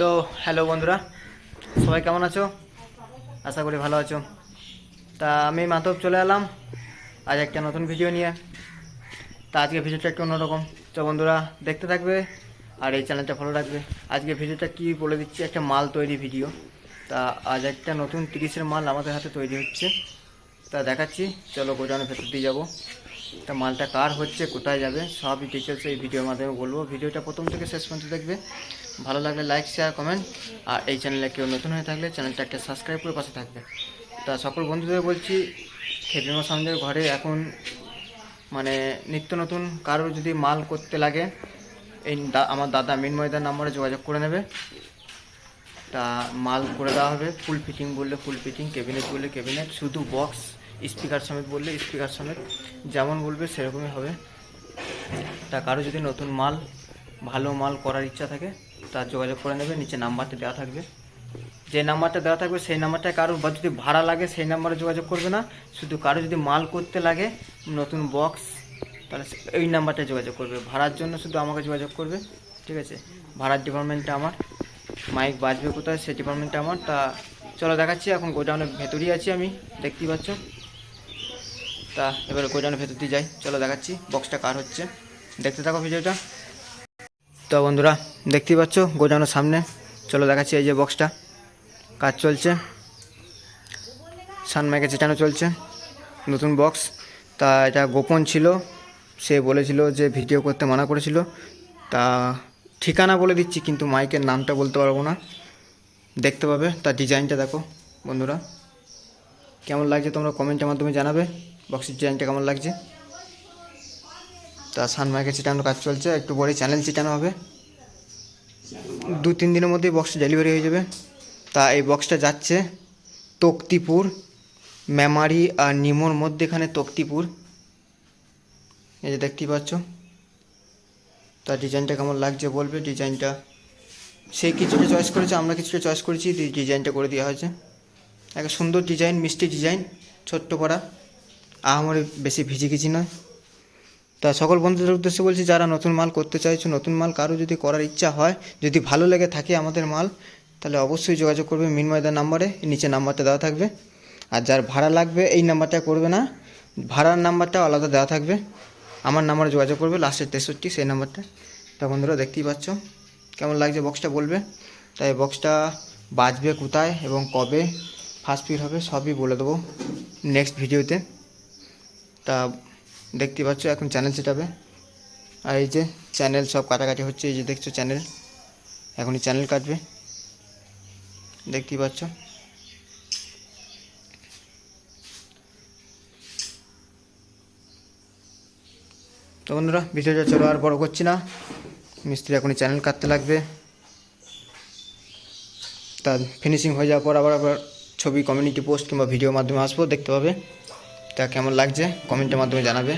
তো হ্যালো বন্ধুরা, সবাই কেমন আছো? আশা করি ভালো আছো। তা আমি মাধব চলে এলাম আজ একটা নতুন ভিডিও নিয়ে। তা আজকে ভিডিওটা একটু অন্যরকম। তো বন্ধুরা, দেখতে থাকবে আর এই চ্যানেলটা ভালো রাখবে। আজকে ভিডিওটা কি বলে দিচ্ছি, একটা মাল তৈরি ভিডিও তা আজ একটা নতুন তিরিশের মাল আমাদের হাতে তৈরি হচ্ছে। তা দেখাচ্ছি, চলো গোডাউনের ভেতর দিয়ে যাব। তা মালটা কার হচ্ছে, কোথায় যাবে, সবই ডিটেলস এই ভিডিওর মাধ্যমে বলব। ভিডিওটা প্রথম থেকে শেষ পর্যন্ত দেখবে। ভালো লাগলে লাইক শেয়ার কমেন্ট আর এই চ্যানেলে কেউ নতুন হয়ে থাকলে চ্যানেলটা একটা সাবস্ক্রাইব করে পাশে থাকবে। তা সকল বন্ধুদের বলছি খেপিমা সঞ্জয়ের ঘরে এখন মানে নিত্য নতুন, কারোর যদি মাল করতে লাগে, এই আমার দাদা মিনময়দার নাম্বারে যোগাযোগ করে নেবে। তা মাল করে দেওয়া হবে ফুল ফিটিং বললে ফুল ফিটিং ক্যাবিনেট বললে কেবিনেট শুধু বক্স স্পিকার সমেত বললে স্পিকার সমেত যেমন বলবে সেরকমই হবে। তা কারও যদি নতুন মাল, ভালো মাল করার ইচ্ছা থাকে, তা যোগাযোগ করে নেবে, নিচে নাম্বারটা দেওয়া থাকবে। যে নাম্বারটা দেওয়া থাকবে, সেই নাম্বারটা কারও বা যদি ভাড়া লাগে, সেই নাম্বারে যোগাযোগ করবে না। শুধু কারও যদি মাল করতে লাগে, নতুন বক্স, তাহলে এই নাম্বারটা যোগাযোগ করবে। ভাড়ার জন্য শুধু আমাকে যোগাযোগ করবে, ঠিক আছে? ভাড়ার ডিপার্টমেন্টটা আমার। মাইক বাজবে কোথায় সেই ডিপার্টমেন্টটা আমার। তা চলো দেখাচ্ছি, এখন গোডাউনের ভেতরেই আছি আমি, দেখতেই পাচ্ছ। তা এবার গোডাউনের ভেতর দিয়ে যাই। চলো দেখাচ্ছি বক্সটা কার হচ্ছে। দেখতে থাকো ভিডিওটা। তো বন্ধুরা, দেখতেই পাচ্ছ গোডাউনের সামনে। চলো দেখাচ্ছি এই যে বক্সটা কাজ চলছে। সানমাইকে চেটানো চলছে। নতুন বক্স তা এটা গোপন ছিল। সে বলেছিল যে ভিডিও করতে মানা করেছিল। তা ঠিকানা বলে দিচ্ছি, কিন্তু মাইকের নামটা বলতে পারব না। দেখতে পাবে। তার ডিজাইনটা দেখো বন্ধুরা। কেমন লাগছে তোমরা কমেন্টের মাধ্যমে জানাবে। বক্সের ডিজাইনটা কেমন লাগছে? তা সানমাইকে চিটানোর কাজ চলছে, একটু পরে চ্যানেল চিটানো হবে। দু তিন দিনের মধ্যেই বক্সটা ডেলিভারি হয়ে যাবে। তা এই বক্সটা যাচ্ছে তক্তিপুর, মেমারি আর নিমোর মধ্যেখানে তক্তিপুর। এই যে দেখতেই পাচ্ছ। তা ডিজাইনটা কেমন লাগছে বলবে? ডিজাইনটা সে কিছুটা চয়েস করেছে, আমরা কিছুটা চয়েস করেছি ডিজাইনটা করে দেওয়া হয়েছে। একটা সুন্দর ডিজাইন, মিষ্টি ডিজাইন, ছোট্ট করা আমার বেশি ভিজিখিচি নয়। তা সকল বন্ধুদের উদ্দেশ্যে বলছি, যারা নতুন মাল করতে চাইছো, নতুন মাল কারও যদি করার ইচ্ছা হয়, যদি ভালো লেগে থাকে আমাদের মাল, তাহলে অবশ্যই যোগাযোগ করবে মিনময়দার নাম্বারে, নিচে নাম্বারটা দেওয়া থাকবে। আর যার ভাড়া লাগবে, এই নাম্বারটা করবে না, ভাড়ার নাম্বারটা আলাদা দেওয়া থাকবে। আমার নাম্বারে যোগাযোগ করবে, লাস্টের তেষট্টি, সেই নাম্বারটা। তা বন্ধুরা, দেখতেই পাচ্ছ, কেমন লাগছে বক্সটা বলবে। তাই বক্সটা বাজবে কোথায় এবং কবে ফার্স্ট ফিট হবে, সবই বলে দেবো নেক্সট ভিডিওতে তা দেখতে পাচ্ছ, এখন চ্যানেল সেটাবে আর এই যে চ্যানেল সব কাটাকাটি হচ্ছে, এই যে দেখছ চ্যানেল এখনই চ্যানেল কাটবে। দেখতেই পাচ্ছ। তো বন্ধুরা, ভিডিওটা চলো আর বড় করছি না। মিস্ত্রি এখনই চ্যানেল কাটতে লাগবে। তা ফিনিশিং হয়ে যাওয়ার পর আবার আবার ছবি কমিউনিটি পোস্ট কিংবা ভিডিওর মাধ্যমে আসব, দেখতে পাবে। তা কেমন লাগছে? কমেন্টের মাধ্যমে জানাবে।